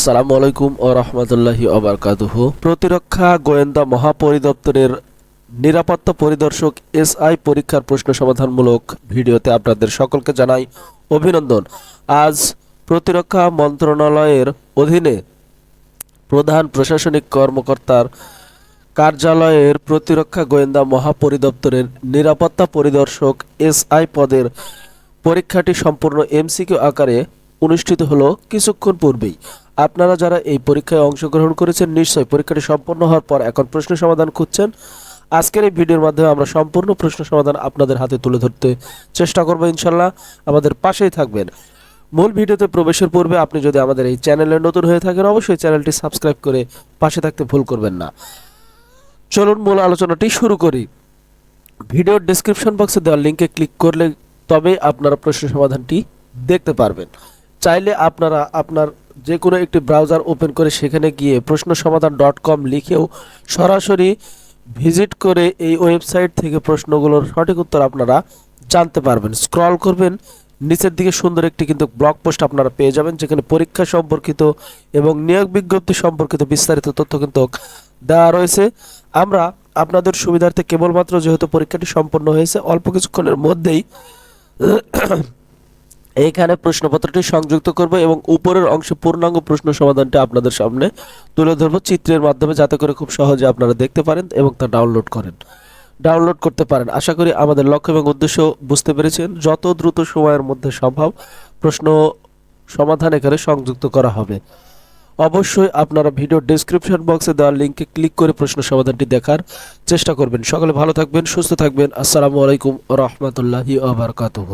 আসসালামু আলাইকুম ও রহমতুল্লাহি অবরকাতুহ প্রতিরক্ষা গোয়েন্দা মহাপরিদপ্তরের নিরাপত্তা পরিদর্শক এসআই পরীক্ষার প্রশ্ন সমাধানমূলক ভিডিওতে আপনাদের সকলকে জানাই অভিনন্দন। আজ প্রতিরক্ষা মন্ত্রণালয়ের অধীনে প্রধান প্রশাসনিক কর্মকর্তার কার্যালয়ের প্রতিরক্ষা গোয়েন্দা মহাপরিদপ্তরের নিরাপত্তা পরিদর্শক এসআই পদের পরীক্ষাটি সম্পূর্ণ এমসিকিউ আকারে অনুষ্ঠিত হলো কিছুক্ষণ পূর্বেই। আপনারা যারা এই পরীক্ষায় অংশগ্রহণ করেছেন, নিশ্চয়ই পরীক্ষাটি সম্পন্ন হওয়ার পর এখন প্রশ্ন সমাধান খুঁজছেন। আজকের এই ভিডিওর মাধ্যমে আমরা সম্পূর্ণ প্রশ্ন সমাধান আপনাদের হাতে তুলে ধরতে চেষ্টা করব ইনশাল্লাহ। আমাদের পাশেই থাকবেন। মূল ভিডিওতে প্রবেশের পূর্বে আপনি যদি আমাদের এই চ্যানেলে নতুন হয়ে থাকেন, অবশ্যই চ্যানেলটি সাবস্ক্রাইব করে পাশে থাকতে ভুল করবেন না। চলুন, মূল আলোচনাটি শুরু করি। ভিডিওর ডেসক্রিপশন বক্সে দেওয়া লিঙ্কে ক্লিক করলে তবে আপনারা প্রশ্ন সমাধানটি দেখতে পারবেন। চাইলে আপনারা আপনার যে কোনো একটি ব্রাউজার ওপেন করে সেখানে গিয়ে প্রশ্ন সমাধান ডট কম লিখেও সরাসরি ভিজিট করে এই ওয়েবসাইট থেকে প্রশ্নগুলোর সঠিক উত্তর আপনারা জানতে পারবেন। স্ক্রল করবেন, নিচের দিকে সুন্দর একটি কিন্তু ব্লগ পোস্ট আপনারা পেয়ে যাবেন, যেখানে পরীক্ষা সম্পর্কিত এবং নিয়োগ বিজ্ঞপ্তি সম্পর্কিত বিস্তারিত তথ্য কিন্তু দেওয়া রয়েছে। আমরা আপনাদের সুবিধার্থে কেবলমাত্র যেহেতু পরীক্ষাটি সম্পন্ন হয়েছে, অল্প কিছুক্ষণের মধ্যেই এইখানে প্রশ্নপত্রটি সংযুক্ত করব এবং উপরের অংশে পূর্ণাঙ্গ প্রশ্ন সমাধানটি আপনাদের সামনে তুলে ধরবো চিত্রের মাধ্যমে, যাতে করে খুব সহজে আপনারা দেখতে পারেন এবং তা ডাউনলোড করেন। ডাউনলোড করতে পারেন। আশা করি আমাদের লক্ষ্য এবং উদ্দেশ্য বুঝতে পেরেছেন। যত দ্রুত সময়ের মধ্যে সম্ভব প্রশ্ন সমাধান এখানে সংযুক্ত করা হবে। অবশ্যই আপনারা ভিডিও ডেসক্রিপশন বক্সে দেওয়া লিঙ্কে ক্লিক করে প্রশ্ন সমাধানটি দেখার চেষ্টা করবেন। সকলে ভালো থাকবেন, সুস্থ থাকবেন। আসসালামু আলাইকুম রহমতুল্লাহি আবরকাতুহ